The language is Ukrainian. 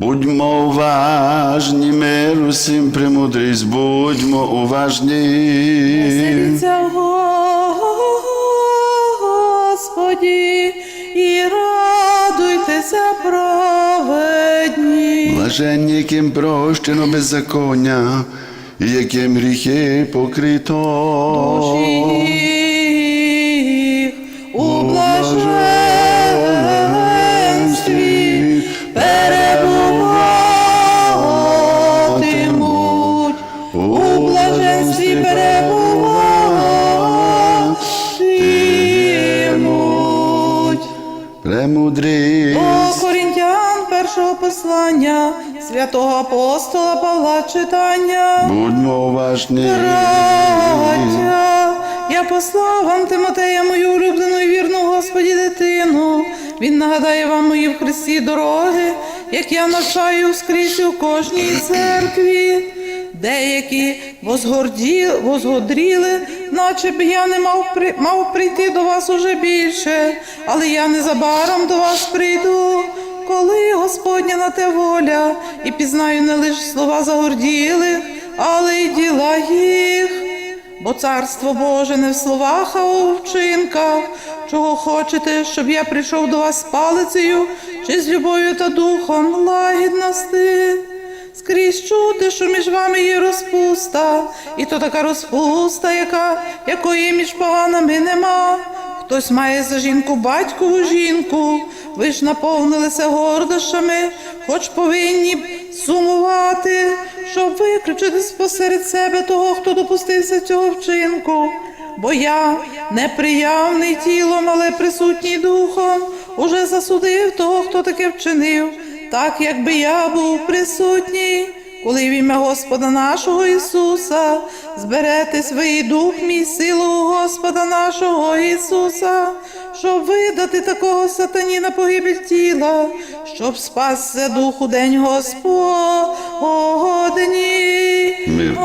Будьмо уважні, мир усім премудрість, будьмо уважні. Веселіться Господі і радуйтеся праведні. Блаженні, яким прощено беззаконня, і яким гріхи покрито. Їх Премудрість. О Корінтян першого послання святого апостола Павла читання. Будьмо уважні. Браття, я послав вам Тимотея, мою улюблену і вірну Господі дитину. Він нагадає вам мої в Христі дороги, як я навчаю скрізь у кожній церкві. Деякі возгорді, возгодріли, наче б я не мав, при, мав прийти до вас уже більше, але я незабаром до вас прийду, коли Господня на те воля, і пізнаю не лише слова загорділих, але й діла їх. Бо царство Боже не в словах, а у вчинках. Чого хочете, щоб я прийшов до вас з палицею чи з любов'ю та духом лагідності? Скрізь чути, що між вами є розпуста, і то така розпуста, яка, якої між поганими нема. Хтось має за жінку батькову жінку, ви ж наповнилися гордощами, хоч повинні сумувати, щоб виключити посеред себе того, хто допустився цього вчинку. Бо я, неприявний тілом, але присутній духом, уже засудив того, хто таке вчинив, так якби я був присутній. Коли в ім'я Господа нашого Ісуса зберете свій дух, мій силу Господа нашого Ісуса, щоб видати такого сатані на погибель тіла, щоб спасся дух у день Господній. Мир